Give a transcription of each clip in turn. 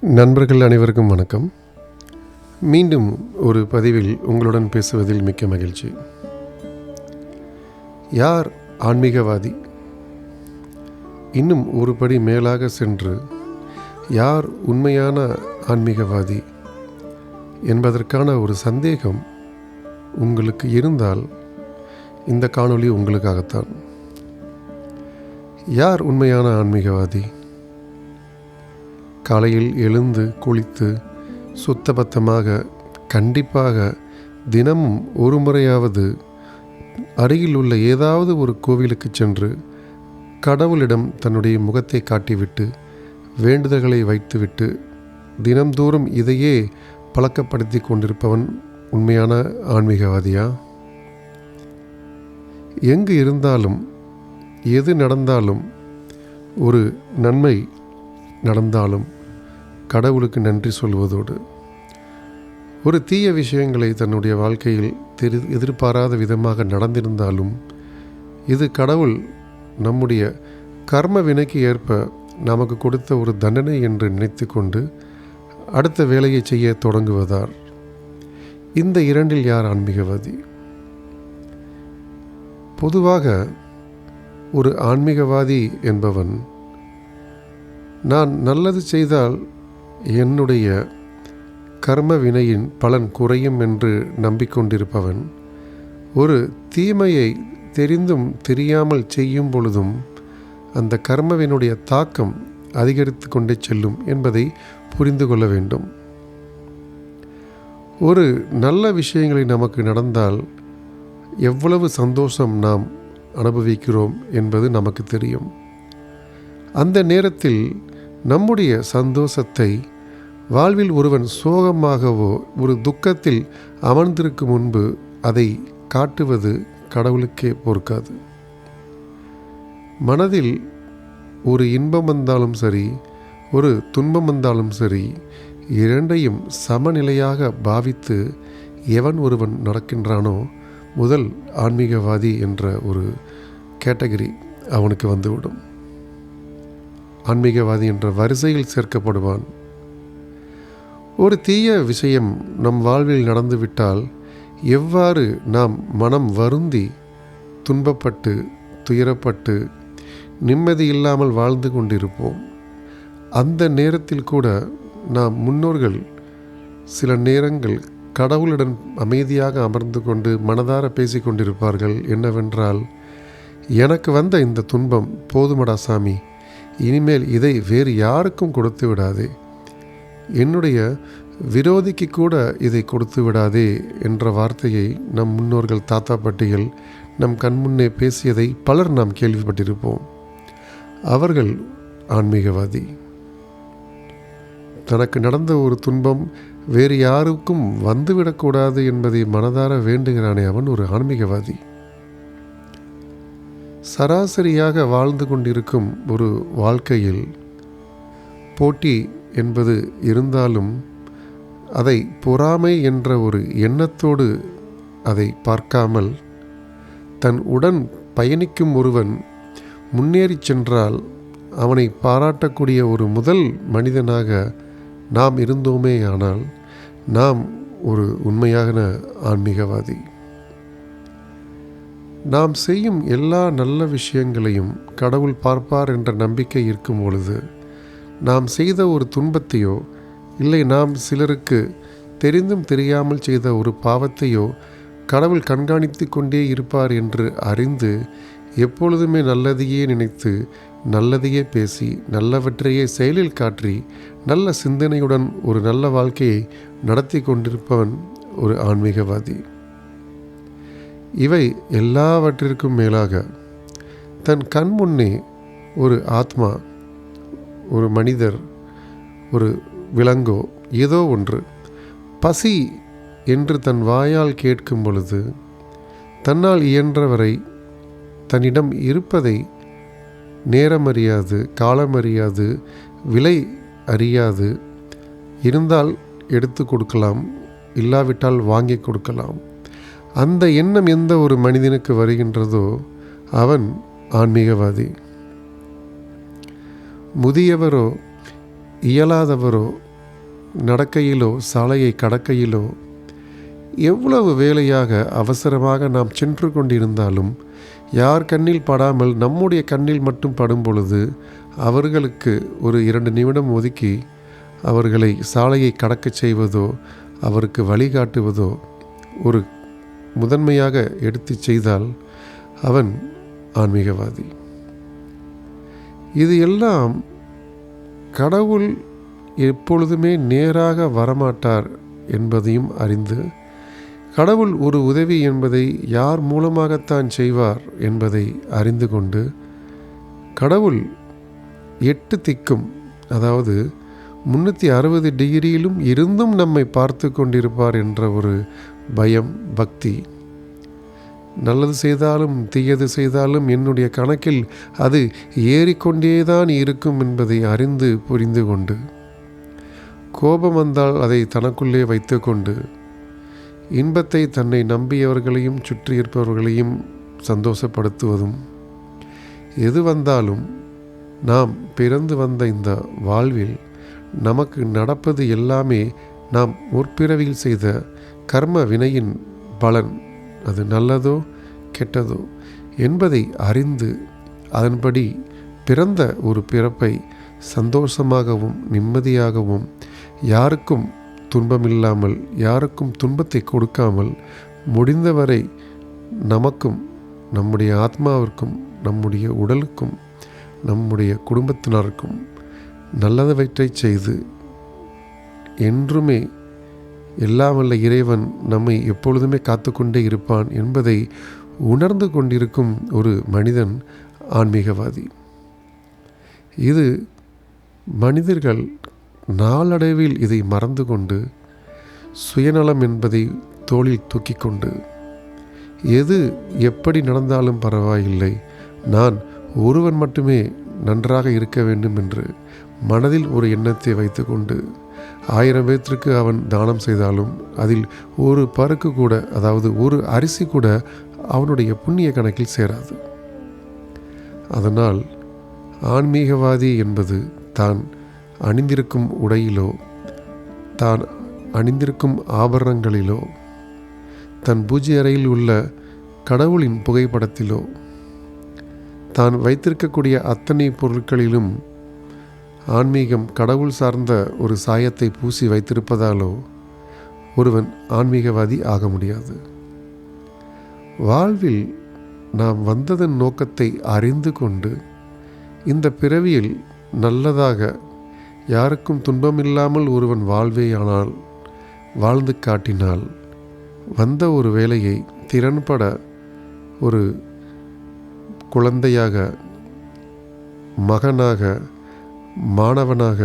நண்பர்கள் அனைவருக்கும் வணக்கம். மீண்டும் ஒரு பதிவில் உங்களுடன் பேசுவதில் மிக்க மகிழ்ச்சி. யார் ஆன்மீகவாதி? இன்னும் ஒரு படி மேலாக சென்று யார் உண்மையான ஆன்மீகவாதி என்பதற்கான ஒரு சந்தேகம் உங்களுக்கு இருந்தால் இந்த காணொளி உங்களுக்காகத்தான். யார் உண்மையான ஆன்மீகவாதி? காலையில் எழுந்து குளித்து சுத்தபத்தமாக கண்டிப்பாக தினமும் ஒரு முறையாவது அருகில் உள்ள ஏதாவது ஒரு கோவிலுக்கு சென்று கடவுளிடம் தன்னுடைய முகத்தை காட்டிவிட்டு வேண்டுதல்களை வைத்துவிட்டு தினம்தோறும் இதையே பழக்கப்படுத்தி கொண்டிருப்பவன் உண்மையான ஆன்மீகவாதியா? எங்கு இருந்தாலும் எது நடந்தாலும் ஒரு நன்மை நடந்தாலும் கடவுளுக்கு நன்றி சொல்வதோடு ஒரு தீய விஷயங்களை தன்னுடைய வாழ்க்கையில் தெரி எதிர்பாராத விதமாக நடந்திருந்தாலும் இது கடவுள் நம்முடைய கர்ம வினைக்கு ஏற்ப நமக்கு கொடுத்த ஒரு தண்டனை என்று நினைத்து கொண்டு அடுத்த வேலையை செய்ய தொடங்குவதார். இந்த இரண்டில் யார் ஆன்மீகவாதி? பொதுவாக ஒரு ஆன்மீகவாதி என்பவன் நான் நல்லது செய்தால் என்னுடைய கர்ம வினையின் பலன் குறையும் என்று நம்பிக்கொண்டிருப்பவன் ஒரு தீமையை தெரிந்தும் தெரியாமல் செய்யும் பொழுதும் அந்த கர்மவினுடைய தாக்கம் அதிகரித்து கொண்டே செல்லும் என்பதை புரிந்து கொள்ள வேண்டும். ஒரு நல்ல விஷயங்களை நமக்கு நடந்தால் எவ்வளவு சந்தோஷம் நாம் அனுபவிக்கிறோம் என்பது நமக்கு தெரியும். அந்த நேரத்தில் நம்முடைய சந்தோஷத்தை வாழ்வில் ஒருவன் சோகமாகவோ ஒரு துக்கத்தில் அமர்ந்திருக்கும் முன்பு அதை காட்டுவது கடவுளுக்கே பொறுக்காது. மனதில் ஒரு இன்பம் வந்தாலும் சரி ஒரு துன்பம் வந்தாலும் சரி இரண்டையும் சமநிலையாக பாவித்து எவன் ஒருவன் நடக்கின்றானோ முதல் ஆன்மீகவாதி என்ற ஒரு கேட்டகரி அவனுக்கு வந்துவிடும். ஆன்மீகவாதி என்ற வரிசையில் சேர்க்கப்படுவான். ஒரு தீய விஷயம் நம் வாழ்வில் நடந்துவிட்டால் எவ்வாறு நாம் மனம் வருந்தி துன்பப்பட்டு துயரப்பட்டு நிம்மதி இல்லாமல் வாழ்ந்து கொண்டிருப்போம்? அந்த நேரத்தில் கூட நாம் முன்னோர்கள் சில நேரங்கள் கடவுளுடன் அமைதியாக அமர்ந்து கொண்டு மனதார பேசி கொண்டிருப்பார்கள். என்னவென்றால் எனக்கு வந்த இந்த துன்பம் போதுமடா சாமி இனிமேல் இதை வேறு யாருக்கும் கொடுத்து விடாதே. என்னுடைய விரோதிக்கு கூட இதை கொடுத்து விடாதே என்ற வார்த்தையை நம் முன்னோர்கள் தாத்தா பாட்டிகள் நம் கண்முன்னே பேசியதை பலர் நாம் கேள்விப்பட்டிருப்போம். அவர்கள் ஆன்மீகவாதி. தனக்கு நடந்த ஒரு துன்பம் வேறு யாருக்கும் வந்துவிடக்கூடாது என்பதை மனதார வேண்டுகிறானே அவன் ஒரு ஆன்மீகவாதி. சராசரியாக வாழ்ந்து கொண்டிருக்கும் ஒரு வாழ்க்கையில் போட்டி என்பது இருந்தாலும் அதை பொறாமை என்ற ஒரு எண்ணத்தோடு அதை பார்க்காமல் தன் உடன் பயணிக்கும் ஒருவன் முன்னேறி சென்றால் அவனை பாராட்டக்கூடிய ஒரு முதல் மனிதனாக நாம் இருந்தோமே ஆனால் நாம் ஒரு உண்மையான ஆன்மீகவாதி. நாம் செய்யும் எல்லா நல்ல விஷயங்களையும் கடவுள் பார்ப்பார் என்ற நம்பிக்கை இருக்கும் பொழுது நாம் செய்த ஒரு துன்பத்தையோ இல்லை நாம் சிலருக்கு தெரிந்தும் தெரியாமல் செய்த ஒரு பாவத்தையோ கடவுள் கண்காணித்து கொண்டே இருப்பார் என்று அறிந்து எப்பொழுதுமே நல்லதையே நினைத்து நல்லதையே பேசி நல்லவற்றையே செயலில் காற்றி நல்ல சிந்தனையுடன் ஒரு நல்ல வாழ்க்கையை நடத்தி கொண்டிருப்பவன் ஒரு ஆன்மீகவாதி. இவை எல்லாவற்றிற்கும் மேலாக தன் கண் முன்னே ஒரு ஆத்மா ஒரு மனிதர் ஒரு விலங்கோ ஏதோ ஒன்று பசி என்று தன் வாயால் கேட்கும் பொழுது தன்னால் இயன்றவரை தன்னிடம் இருப்பதை நேரம் அறியாது காலம் அறியாது விலை அறியாது. இருந்தால் எடுத்து கொடுக்கலாம் இல்லாவிட்டால் வாங்கி கொடுக்கலாம். அந்த எண்ணம் எந்த ஒரு மனிதனுக்கு வருகின்றதோ அவன் ஆன்மீகவாதி. முதியவரோ இயலாதவரோ நடக்கையிலோ சாலையை கடக்கையிலோ எவ்வளவு வேலையாக அவசரமாக நாம் சென்று கொண்டிருந்தாலும் யார் கண்ணில் படாமல் நம்முடைய கண்ணில் மட்டும் படும் பொழுது அவர்களுக்கு ஒரு இரண்டு நிமிடம் ஒதுக்கி அவர்களை சாலையை கடக்கச் செய்வதோ அவருக்கு வழிகாட்டுவதோ ஒரு முதன்மையாக எடுத்து செய்தால் அவன் ஆன்மீகவாதி. இது எல்லாம் கடவுள் எப்பொழுதுமே நேராக வரமாட்டார் என்பதையும் அறிந்து கடவுள் ஒரு உதவி என்பதை யார் மூலமாகத்தான் செய்வார் என்பதை அறிந்து கொண்டு கடவுள் எட்டு திக்கும் அதாவது முன்னூற்றி அறுபது டிகிரியிலும் இருந்தும் நம்மை பார்த்து கொண்டிருப்பார் என்ற ஒரு பயம் பக்தி. நல்லது செய்தாலும் தீயது செய்தாலும் என்னுடைய கணக்கில் அது ஏறிக்கொண்டேதான் இருக்கும் என்பதை அறிந்து புரிந்து கொண்டு கோபம் வந்தால் அதை தனக்குள்ளே வைத்துக்கொண்டு இன்பத்தை தன்னை நம்பியவர்களையும் சுற்றி இருப்பவர்களையும் சந்தோஷப்படுத்துவதும் எது வந்தாலும் நாம் பிறந்து வந்த இந்த வாழ்வில் நமக்கு நடப்பது எல்லாமே நாம் முற்பிறவியில் செய்த கர்ம வினையின் பலன். அது நல்லதோ கெட்டதோ என்பதை அறிந்து அதன்படி பிறந்த ஒரு பிறப்பை சந்தோஷமாகவும் நிம்மதியாகவும் யாருக்கும் துன்பமில்லாமல் யாருக்கும் துன்பத்தை கொடுக்காமல் முடிந்தவரை நமக்கும் நம்முடைய ஆத்மாவிற்கும் நம்முடைய உடலுக்கும் நம்முடைய குடும்பத்தினருக்கும் நல்லதவற்றை செய்து என்றுமே எல்லாம் வல்ல இறைவன் நம்மை எப்பொழுதுமே காத்து கொண்டே இருப்பான் என்பதை உணர்ந்து கொண்டிருக்கும் ஒரு மனிதன் ஆன்மீகவாதி. இது மனிதர்கள் நாளடைவில் இதை மறந்து கொண்டு சுயநலம் என்பதை தோளில் தூக்கி கொண்டு எது எப்படி நடந்தாலும் பரவாயில்லை. நான் ஒருவன் மட்டுமே நன்றாக இருக்க வேண்டும் என்று மனதில் ஒரு எண்ணத்தை வைத்துக்கொண்டு ஆயிரம் பேர்த்திற்கு அவன் தானம் செய்தாலும் அதில் ஒரு பருக்கு கூட அதாவது ஒரு அரிசி கூட அவனுடைய புண்ணிய கணக்கில் சேராது. அதனால் ஆன்மீகவாதி என்பது தான் அணிந்திருக்கும் உடையிலோ தான் அணிந்திருக்கும் ஆபரணங்களிலோ தன் பூஜை அறையில் உள்ள கடவுளின் புகைப்படத்திலோ தான் வைத்திருக்கக்கூடிய அத்தனை பொருட்களிலும் ஆன்மீகம் கடவுள் சார்ந்த ஒரு சாயத்தை பூசி வைத்திருப்பதாலோ ஒருவன் ஆன்மீகவாதி ஆக முடியாது. வாழ்வில் நாம் வந்ததன் நோக்கத்தை அறிந்து கொண்டு இந்த பிறவியில் நல்லதாக யாருக்கும் துன்பமில்லாமல் ஒருவன் வாழ்வேயானால் வாழ்ந்து காட்டினால் வந்த ஒரு வேலையை திறன்பட ஒரு குழந்தையாக மகனாக மாணவனாக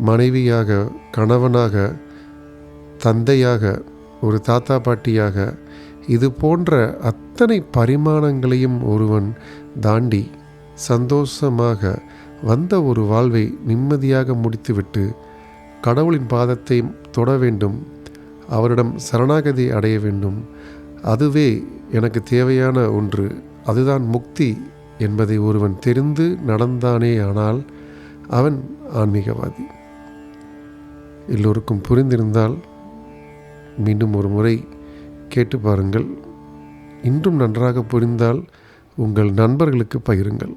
மனைவியாக கணவனாக தந்தையாக ஒரு தாத்தா பாட்டியாக இது போன்ற அத்தனை பரிமாணங்களையும் ஒருவன் தாண்டி சந்தோஷமாக வந்த ஒரு வாழ்வை நிம்மதியாக முடித்துவிட்டு கடவுளின் பாதத்தை தொட வேண்டும் அவரிடம் சரணாகதி அடைய வேண்டும். அதுவே எனக்கு தேவையான ஒன்று. அதுதான் முக்தி என்பதை ஒருவன் தெரிந்து நடந்தானே ஆனால் அவன் ஆன்மீகவாதி. எல்லோருக்கும் புரிந்திருந்தால் மீண்டும் ஒரு முறை கேட்டு பாருங்கள். இன்றும் நன்றாக புரிந்தால் உங்கள் நண்பர்களுக்கு பகிருங்கள்.